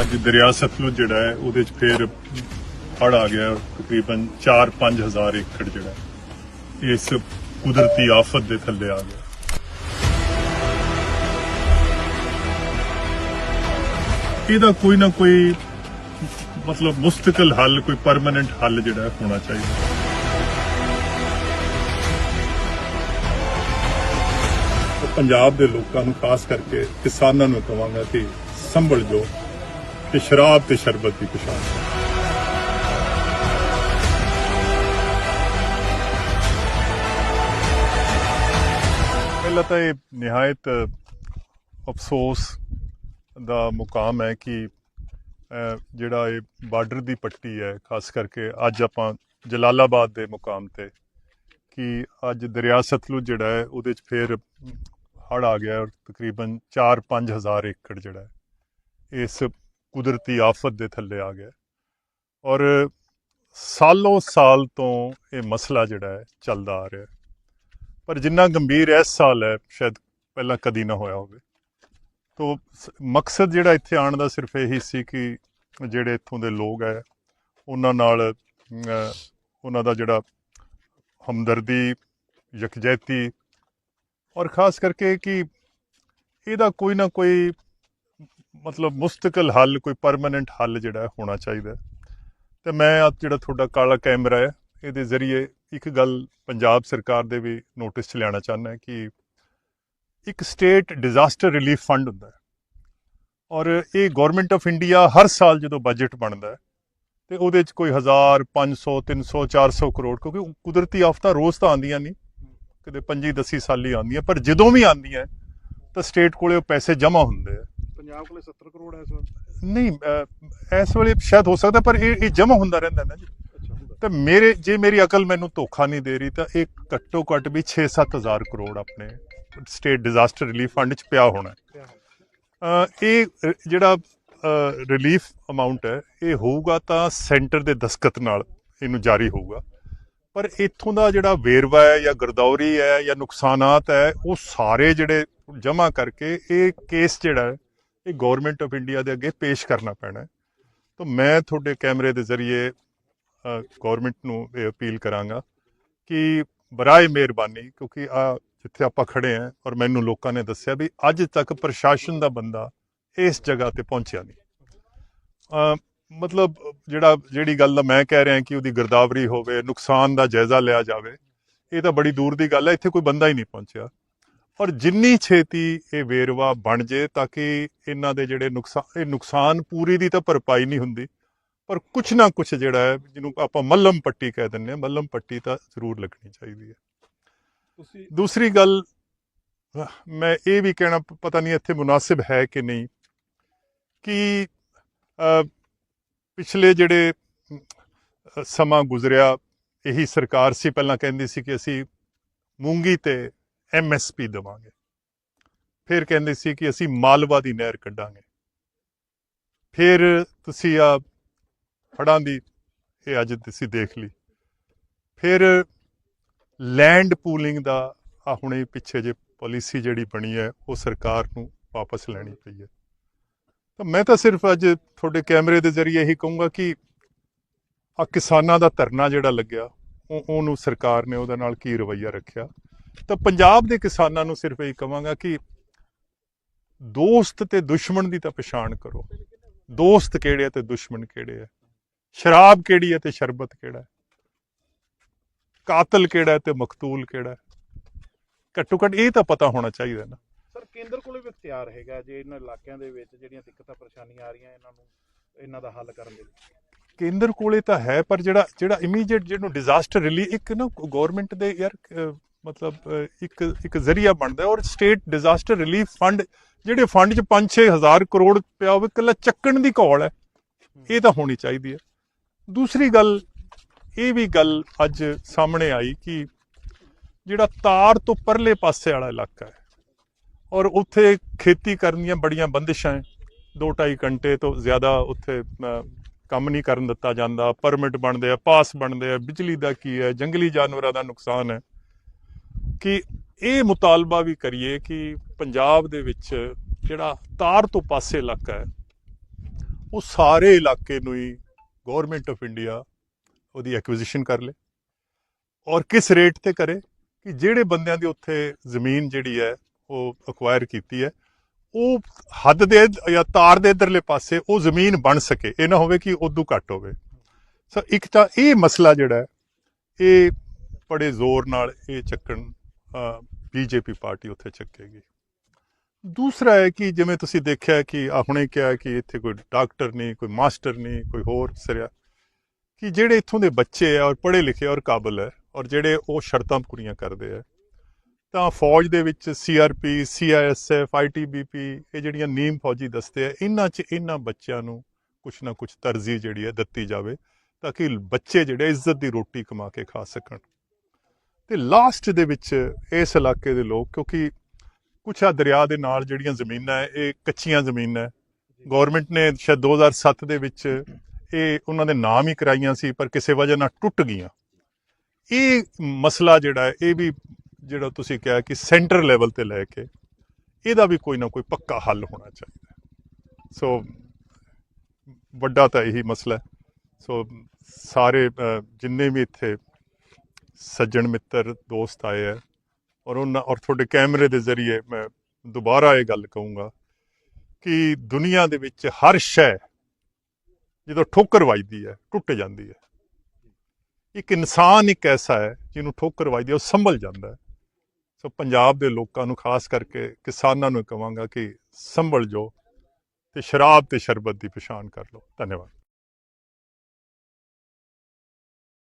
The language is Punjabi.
ਅੱਜ ਦਰਿਆ ਸਤਲੁਜ ਜਿਹੜਾ ਹੈ, ਉਹਦੇ ਚ ਫੇਰ ਹੜ ਆ ਗਿਆ, ਤਕਰੀਬਨ 4-5 ਹਜ਼ਾਰ ਏਕੜ ਜਿਹੜਾ ਇਸ ਕੁਦਰਤੀ ਆਫਤ ਦੇ ਥੱਲੇ ਆ ਗਿਆ। ਇਹਦਾ ਕੋਈ ਨਾ ਕੋਈ ਮਤਲਬ ਮੁਸਤਕਲ ਹੱਲ, ਕੋਈ ਪਰਮਨੈਂਟ ਹੱਲ ਜਿਹੜਾ ਹੋਣਾ ਚਾਹੀਦਾ। ਪੰਜਾਬ ਦੇ ਲੋਕਾਂ ਨੂੰ, ਖਾਸ ਕਰਕੇ ਕਿਸਾਨਾਂ ਨੂੰ ਕਹਾਂਗਾ ਕਿ ਸੰਭਲ ਜੋ। ਤੇ ਸ਼ਰਾਬ ਤੇ ਸ਼ਰਬਤ ਦੀ ਪਛਾਣ ਪਹਿਲਾਂ ਤਾਂ ਇਹ ਨਿਹਾਇਤ ਅਫਸੋਸ ਦਾ ਮੁਕਾਮ ਹੈ ਕਿ ਜਿਹੜਾ ਇਹ ਬਾਰਡਰ ਦੀ ਪੱਟੀ ਹੈ, ਖਾਸ ਕਰਕੇ ਅੱਜ ਆਪਾਂ ਜਲਾਲਾਬਾਦ ਦੇ ਮੁਕਾਮ ਤੇ, ਕਿ ਅੱਜ ਦਰਿਆ ਸਤਲੁਜ ਜਿਹੜਾ ਹੈ, ਉਹਦੇ ਚ ਫੇਰ ਹੜ ਆ ਗਿਆ ਔਰ ਤਕਰੀਬਨ 4-5 ਹਜ਼ਾਰ ਏਕੜ ਜਿਹੜਾ ਹੈ, ਇਸ ਕੁਦਰਤੀ ਆਫਤ ਦੇ ਥੱਲੇ ਆ ਗਿਆ ਔਰ ਸਾਲੋਂ ਸਾਲ ਤੋਂ ਇਹ ਮਸਲਾ ਜਿਹੜਾ ਹੈ ਚੱਲਦਾ ਆ ਰਿਹਾ ਪਰ ਜਿੰਨਾ ਗੰਭੀਰ ਇਸ ਸਾਲ ਹੈ, ਸ਼ਾਇਦ ਪਹਿਲਾਂ ਕਦੀ ਨਾ ਹੋਇਆ ਹੋਵੇ। ਤੋ ਮਕਸਦ ਜਿਹੜਾ ਇੱਥੇ ਆਉਣ ਦਾ ਸਿਰਫ ਇਹੀ ਸੀ ਕਿ ਜਿਹੜੇ ਇੱਥੋਂ ਦੇ ਲੋਕ ਹੈ, ਉਹਨਾਂ ਨਾਲ ਉਹਨਾਂ ਦਾ ਜਿਹੜਾ ਹਮਦਰਦੀ, ਯਕਜਹਿਤੀ ਔਰ ਖਾਸ ਕਰਕੇ ਕਿ ਇਹਦਾ ਕੋਈ ਨਾ ਕੋਈ ਮਤਲਬ ਮੁਸਤਕਲ ਹੱਲ, ਕੋਈ ਪਰਮਨੈਂਟ ਹੱਲ ਜਿਹੜਾ ਹੋਣਾ ਚਾਹੀਦਾ। ਹੈ। ਤੇ ਮੈਂ ਅੱਜ ਜਿਹੜਾ ਤੁਹਾਡਾ ਕਾਲਾ ਕੈਮਰਾ ਹੈ, ਇਹਦੇ ਜ਼ਰੀਏ ਇੱਕ ਗੱਲ ਪੰਜਾਬ ਸਰਕਾਰ ਦੇ ਵੀ ਨੋਟਿਸ 'ਚ ਲਿਆਉਣਾ ਚਾਹੁੰਦਾ ਕਿ ਇੱਕ ਸਟੇਟ ਡਿਜ਼ਾਸਟਰ ਰਿਲੀਫ ਫੰਡ ਹੁੰਦਾ ਹੈ। ਔਰ ਇਹ ਗਵਰਨਮੈਂਟ ਆਫ ਇੰਡੀਆ ਹਰ ਸਾਲ ਜਦੋਂ ਬਜਟ ਬਣਦਾ ਹੈ, ਤੇ ਉਹਦੇ 'ਚ ਕੋਈ 1000 500 300 400 ਕਰੋੜ, ਕਿਉਂਕਿ ਕੁਦਰਤੀ ਆਫਤਾਂ ਰੋਜ਼ ਤਾਂ ਆਉਂਦੀਆਂ ਨਹੀਂ। ਕਦੇ 25 10 ਸਾਲੀ ਆਉਂਦੀਆਂ, ਪਰ ਜਦੋਂ ਵੀ ਆਉਂਦੀਆਂ, ਤਾਂ ਸਟੇਟ ਕੋਲੇ ਉਹ ਪੈਸੇ ਜਮ੍ਹਾਂ ਹੁੰਦੇ ਆ। ਪੰਜਾਬ ਕੋਲੇ 70 ਕਰੋੜ ਹੈ ਇਸ ਨਹੀਂ ਅਹ, ਇਸ ਵੇਲੇ ਸ਼ਾਇਦ ਹੋ ਸਕਦਾ ਪਰ ਇਹ ਇਹ ਜਮ੍ਹਾਂ ਹੁੰਦਾ ਰਹਿੰਦਾ ਨਾ ਜੀ। ਅੱਛਾ ਹੁੰਦਾ। ਤਾਂ ਮੇਰੇ ਜੇ ਮੇਰੀ ਅਕਲ ਮੈਨੂੰ ਧੋਖਾ ਨਹੀਂ ਦੇ ਰਹੀ ਤਾਂ ਇਹ ਘੱਟੋ ਘੱਟ ਵੀ 6-7000 ਕਰੋੜ ਆਪਣੇ ਸਟੇਟ ਡਿਜ਼ਾਸਟਰ ਰਿਲੀਫ ਫੰਡ 'ਚ ਪਿਆ ਹੋਣਾ ਹੈ। ਅਹ ਇਹ ਜਿਹੜਾ ਰਿਲੀਫ ਅਮਾਉਂਟ ਹੈ ਇਹ ਹੋਊਗਾ ਤਾਂ ਸੈਂਟਰ ਦੇ ਦਸਖਤ ਨਾਲ ਇਹਨੂੰ ਜਾਰੀ ਹੋਊਗਾ। ਪਰ ਇੱਥੋਂ ਦਾ ਜਿਹੜਾ ਵੇਰਵਾ ਹੈ ਜਾਂ ਗਰਦੌਰੀ ਹੈ ਜਾਂ ਨੁਕਸਾਨਾਤ ਹੈ ਉਹ ਸਾਰੇ ਜਿਹੜੇ ਜਮ੍ਹਾਂ ਕਰਕੇ ਇਹ ਕੇਸ ਜਿਹੜਾ ਹੈ ਇਹ ਗਵਰਨਮੈਂਟ ਆਫ ਇੰਡੀਆ ਦੇ ਅੱਗੇ ਪੇਸ਼ ਕਰਨਾ ਪੈਣਾ ਤਾਂ ਮੈਂ ਤੁਹਾਡੇ ਕੈਮਰੇ ਦੇ ਜ਼ਰੀਏ ਗਵਰਨਮੈਂਟ ਨੂੰ ਇਹ ਅਪੀਲ ਕਰਾਂਗਾ ਕਿ ਬਰਾਏ ਮਿਹਰਬਾਨੀ, ਕਿਉਂਕਿ ਆ ਜਿੱਥੇ ਆਪਾਂ ਖੜੇ ਆਂ ਔਰ ਮੈਨੂੰ ਲੋਕਾਂ ਨੇ ਦੱਸਿਆ ਵੀ ਅੱਜ ਤੱਕ ਪ੍ਰਸ਼ਾਸਨ ਦਾ ਬੰਦਾ ਇਸ ਜਗ੍ਹਾ ਤੇ ਪਹੁੰਚਿਆ ਨਹੀਂ। ਮਤਲਬ ਜਿਹੜਾ, ਜਿਹੜੀ ਗੱਲ ਦਾ ਮੈਂ ਕਹਿ ਰਿਹਾ ਕਿ ਉਹਦੀ ਗਿਰਦਾਵਰੀ ਹੋਵੇ, ਨੁਕਸਾਨ ਦਾ ਜਾਇਜ਼ਾ ਲਿਆ ਜਾਵੇ, ਇਹ ਤਾਂ ਬੜੀ ਦੂਰ ਦੀ ਗੱਲ ਹੈ, ਇੱਥੇ ਕੋਈ ਬੰਦਾ ਹੀ ਨਹੀਂ ਪਹੁੰਚਿਆ। ਔਰ ਜਿੰਨੀ ਛੇਤੀ ਇਹ ਵੇਰਵਾ ਬਣ ਜੇ ਤਾਂ ਕਿ ਇਹਨਾਂ ਦੇ ਜਿਹੜੇ ਨੁਕਸਾਨ ਇਹ ਨੁਕਸਾਨ ਪੂਰੀ ਦੀ ਤਾਂ ਭਰਪਾਈ ਨਹੀਂ ਹੁੰਦੀ ਪਰ ਕੁਛ ਨਾ ਕੁਛ ਜਿਹੜਾ ਹੈ ਜਿਹਨੂੰ ਆਪਾਂ ਮੱਲਮ ਪੱਟੀ ਕਹਿ ਦਿੰਦੇ ਹਾਂ ਮੱਲਮ ਪੱਟੀ ਤਾਂ ਜ਼ਰੂਰ ਲੱਗਣੀ ਚਾਹੀਦੀ ਹੈ। ਤੁਸੀਂ ਦੂਸਰੀ ਗੱਲ ਮੈਂ ਇਹ ਵੀ ਕਹਿਣਾ ਪਤਾ ਨਹੀਂ ਇੱਥੇ ਮੁਨਾਸਿਬ ਹੈ ਕਿ ਨਹੀਂ ਕਿ ਪਿਛਲੇ ਜਿਹੜੇ ਸਮਾਂ ਗੁਜ਼ਰਿਆ ਇਹੀ ਸਰਕਾਰ ਸੀ ਪਹਿਲਾਂ ਕਹਿੰਦੀ ਸੀ ਕਿ ਅਸੀਂ ਮੂੰਗੀ ਤੇ ਐਮਐਸਪੀ ਦੇਵਾਂਗੇ। ਫਿਰ ਕਹਿੰਦੇ ਸੀ ਕਿ ਅਸੀਂ ਮਾਲਵਾ ਦੀ ਨਹਿਰ ਕੱਢਾਂਗੇ। ਫਿਰ ਤੁਸੀਂ ਆ ਫੜਾਂ ਦੀ ਇਹ ਅੱਜ ਤੁਸੀਂ ਦੇਖ ਲਈ। ਫਿਰ ਲੈਂਡ ਪੂਲਿੰਗ ਦਾ ਆ ਹੁਣੇ ਪਿੱਛੇ ਜੇ ਪਾਲਿਸੀ ਜਿਹੜੀ ਬਣੀ ਹੈ, ਉਹ ਸਰਕਾਰ ਨੂੰ ਵਾਪਸ ਲੈਣੀ ਪਈ ਹੈ। ਤਾਂ ਮੈਂ ਤਾਂ ਸਿਰਫ ਅੱਜ ਤੁਹਾਡੇ ਕੈਮਰੇ ਦੇ ਜ਼ਰੀਏ ਹੀ ਕਹੂੰਗਾ ਕਿ ਆ ਕਿਸਾਨਾਂ ਦਾ ਧਰਨਾ ਜਿਹੜਾ ਲੱਗਿਆ, ਉਹ ਉਹਨੂੰ ਸਰਕਾਰ ਨੇ ਉਹਦੇ ਨਾਲ ਕੀ ਰਵੱਈਆ ਰੱਖਿਆ। ਤਾਂ ਪੰਜਾਬ ਦੇ ਕਿਸਾਨਾਂ ਨੂੰ ਸਿਰਫ ਇਹੀ ਕਹਾਂਗਾ ਕਿ ਦੋਸਤ ਤੇ ਦੁਸ਼ਮਣ ਦੀ ਤਾਂ ਪਛਾਣ ਕਰੋ। ਦੋਸਤ ਕਿਹੜੇ ਆ ਤੇ ਦੁਸ਼ਮਣ ਕਿਹੜੇ ਆ? ਸ਼ਰਾਬ ਕਿਹੜੀ ਹੈ ਤੇ ਸ਼ਰਬਤ ਕਿਹੜਾ ਹੈ ਕਾਤਲ ਕਿਹੜਾ ਤੇ ਮਕਤੂਲ ਕਿਹੜਾ ਘੱਟੋ ਘੱਟ ਇਹ ਤਾਂ ਪਤਾ ਹੋਣਾ ਚਾਹੀਦਾ ਨਾ। ਸਰ ਕੇਂਦਰ ਕੋਲੇ ਵੀ ਇਖਤਿਆਰ ਹੈਗਾ ਜੇ ਇਹਨਾਂ ਇਲਾਕਿਆਂ ਦੇ ਵਿੱਚ ਜਿਹੜੀਆਂ ਦਿੱਕਤਾਂ ਪਰੇਸ਼ਾਨੀਆਂ ਆ ਰਹੀਆਂ ਇਹਨਾਂ ਨੂੰ ਇਹਨਾਂ ਦਾ ਹੱਲ ਕਰਨ ਦੇ ਲਈ ਕੇਂਦਰ ਕੋਲੇ ਤਾਂ ਹੈ ਪਰ ਜਿਹੜਾ ਜਿਹੜਾ ਇਮੀਡੀਏਟ ਜਿਹਨੂੰ ਡਿਜ਼ਾਸਟਰ ਰਿਲੀ ਇੱਕ ਨਾ ਗਵਰਨਮੈਂਟ ਦੇ ਯਾਰ ਮਤਲਬ ਇੱਕ ਇੱਕ ਜ਼ਰੀਆ ਬਣਦਾ ਔਰ ਸਟੇਟ ਡਿਜ਼ਾਸਟਰ ਰਿਲੀਫ ਫੰਡ ਜਿਹੜੇ ਫੰਡ 'ਚ 5-6 ਹਜ਼ਾਰ ਕਰੋੜ ਪਿਆ ਹੋਵੇ, ਇਕੱਲਾ ਚੱਕਣ ਦੀ ਘੋਲ ਹੈ। ਇਹ ਤਾਂ ਹੋਣੀ ਚਾਹੀਦੀ ਹੈ। ਦੂਸਰੀ ਗੱਲ, ਇਹ ਵੀ ਗੱਲ ਅੱਜ ਸਾਹਮਣੇ ਆਈ ਕਿ ਜਿਹੜਾ ਤਾਰ ਤੋਂ ਪਰਲੇ ਪਾਸੇ ਵਾਲਾ ਇਲਾਕਾ ਹੈ ਔਰ ਉੱਥੇ ਖੇਤੀ ਕਰਨ ਦੀਆਂ ਬੜੀਆਂ ਬੰਦਿਸ਼ਾਂ ਹੈ 2.5 ਘੰਟੇ ਤੋਂ ਜ਼ਿਆਦਾ ਉੱਥੇ ਕੰਮ ਨਹੀਂ ਕਰਨ ਦਿੱਤਾ ਜਾਂਦਾ ਪਰਮਿਟ ਬਣਦੇ ਆ ਪਾਸ ਬਣਦੇ ਆ, ਬਿਜਲੀ ਦਾ ਕੀ ਹੈ, ਜੰਗਲੀ ਜਾਨਵਰਾਂ ਦਾ ਨੁਕਸਾਨ ਹੈ। ਕਿ ਇਹ ਮੁਤਾਲਬਾ ਵੀ ਕਰੀਏ ਕਿ ਪੰਜਾਬ ਦੇ ਵਿੱਚ ਜਿਹੜਾ ਤਾਰ ਤੋਂ ਪਾਸੇ ਇਲਾਕਾ ਹੈ, ਉਹ ਸਾਰੇ ਇਲਾਕੇ ਨੂੰ ਹੀ ਗਵਰਨਮੈਂਟ ਆਫ ਇੰਡੀਆ ਉਹਦੀ ਐਕੁਜੀਸ਼ਨ ਕਰ ਲੇ ਔਰ ਕਿਸ ਰੇਟ ਤੇ ਕਰੇ ਕਿ ਜਿਹੜੇ ਬੰਦਿਆਂ ਦੀ ਉੱਥੇ ਜ਼ਮੀਨ ਜਿਹੜੀ ਹੈ ਉਹ ਅਕਵਾਇਰ ਕੀਤੀ ਹੈ, ਉਹ ਹੱਦ ਦੇ ਜਾਂ ਤਾਰ ਦੇ ਇਧਰਲੇ ਪਾਸੇ ਉਹ ਜ਼ਮੀਨ ਬਣ ਸਕੇ, ਇਹ ਨਾ ਹੋਵੇ ਕਿ ਉਦੋਂ ਘੱਟ ਹੋਵੇ। ਸੋ ਇੱਕ ਤਾਂ ਇਹ ਮਸਲਾ ਜਿਹੜਾ ਇਹ ਬੜੇ ਜ਼ੋਰ ਨਾਲ ਇਹ ਚੱਕਣ ਬੀਜੇਪੀ ਪਾਰਟੀ ਉੱਥੇ ਚੱਕੇਗੀ। ਦੂਸਰਾ ਹੈ ਕਿ ਜਿਵੇਂ ਤੁਸੀਂ ਦੇਖਿਆ ਕਿ ਆਪਣੇ ਕਿਹਾ ਕਿ ਇੱਥੇ ਕੋਈ ਡਾਕਟਰ ਨਹੀਂ, ਕੋਈ ਮਾਸਟਰ ਨਹੀਂ, ਕੋਈ ਹੋਰ ਸਰਿਆ। ਕਿ ਜਿਹੜੇ ਇੱਥੋਂ ਦੇ ਬੱਚੇ ਆ ਔਰ ਪੜ੍ਹੇ ਲਿਖੇ ਔਰ ਕਾਬਲ ਹੈ ਔਰ ਜਿਹੜੇ ਉਹ ਸ਼ਰਤਾਂ ਪੂਰੀਆਂ ਕਰਦੇ ਆ, ਤਾਂ ਫੌਜ ਦੇ ਵਿੱਚ ਸੀਆਰਪੀ ਸੀਆਈਐਸਐਫ ਆਈਟੀਬੀਪੀ ਇਹ ਜਿਹੜੀਆਂ ਨੀਮ ਫੌਜੀ ਦਸਤੇ ਆ, ਇਹਨਾਂ 'ਚ ਇਹਨਾਂ ਬੱਚਿਆਂ ਨੂੰ ਕੁਛ ਨਾ ਕੁਛ ਤਰਜੀਹ ਜਿਹੜੀ ਹੈ ਦਿੱਤੀ ਜਾਵੇ, ਤਾਂ ਕਿ ਬੱਚੇ ਜਿਹੜੇ ਇੱਜ਼ਤ ਦੀ ਰੋਟੀ ਕਮਾ ਕੇ ਖਾ ਸਕਣ। ਤੇ ਲਾਸਟ ਦੇ ਵਿੱਚ ਇਸ ਇਲਾਕੇ ਦੇ ਲੋਕ, ਕਿਉਂਕਿ ਕੁਛ ਆ ਦਰਿਆ ਦੇ ਨਾਲ ਜਿਹੜੀਆਂ ਜ਼ਮੀਨਾਂ ਹੈ, ਇਹ ਕੱਚੀਆਂ ਜ਼ਮੀਨਾਂ ਹੈ। ਗਵਰਨਮੈਂਟ ਨੇ ਸ਼ਾਇਦ 2007 ਦੇ ਵਿੱਚ ਇਹ ਉਹਨਾਂ ਦੇ ਨਾਮ ਹੀ ਕਰਾਈਆਂ ਸੀ, ਪਰ ਕਿਸੇ ਵਜ੍ਹਾ ਨਾਲ ਟੁੱਟ ਗਈਆਂ। ਇਹ ਮਸਲਾ ਜਿਹੜਾ ਹੈ, ਇਹ ਵੀ ਜਿਹੜਾ ਤੁਸੀਂ ਕਿਹਾ ਕਿ ਸੈਂਟਰ ਲੈਵਲ ਤੇ ਲੈ ਕੇ ਇਹਦਾ ਵੀ ਕੋਈ ਨਾ ਕੋਈ ਪੱਕਾ ਹੱਲ ਹੋਣਾ ਚਾਹੀਦਾ ਸੋ ਵੱਡਾ ਤਾਂ ਇਹੀ ਮਸਲਾ ਸੋ ਸਾਰੇ ਜਿੰਨੇ ਵੀ ਇੱਥੇ ਸੱਜਣ ਮਿੱਤਰ, ਦੋਸਤ ਆਏ ਹੈ ਔਰ ਉਹਨਾਂ ਔਰ ਤੁਹਾਡੇ ਕੈਮਰੇ ਦੇ ਜ਼ਰੀਏ ਮੈਂ ਦੁਬਾਰਾ ਇਹ ਗੱਲ ਕਹੂੰਗਾ ਕਿ ਦੁਨੀਆ ਦੇ ਵਿੱਚ ਹਰ ਸ਼ੈ ਜਦੋਂ ਠੋਕਰ ਵੱਜਦੀ ਹੈ, ਟੁੱਟ ਜਾਂਦੀ ਹੈ। ਇੱਕ ਇਨਸਾਨ ਇੱਕ ਐਸਾ ਹੈ ਜਿਹਨੂੰ ਠੋਕਰ ਵੱਜਦੀ ਹੈ, ਉਹ ਸੰਭਲ ਜਾਂਦਾ ਹੈ। ਸੋ ਪੰਜਾਬ ਦੇ ਲੋਕਾਂ ਨੂੰ, ਖਾਸ ਕਰਕੇ ਕਿਸਾਨਾਂ ਨੂੰ ਕਹਾਂਗਾ ਕਿ ਸੰਭਲ ਜੋ ਤੇ ਸ਼ਰਾਬ ਤੇ ਸ਼ਰਬਤ ਦੀ ਪਛਾਣ ਕਰ ਲਓ। ਧੰਨਵਾਦ।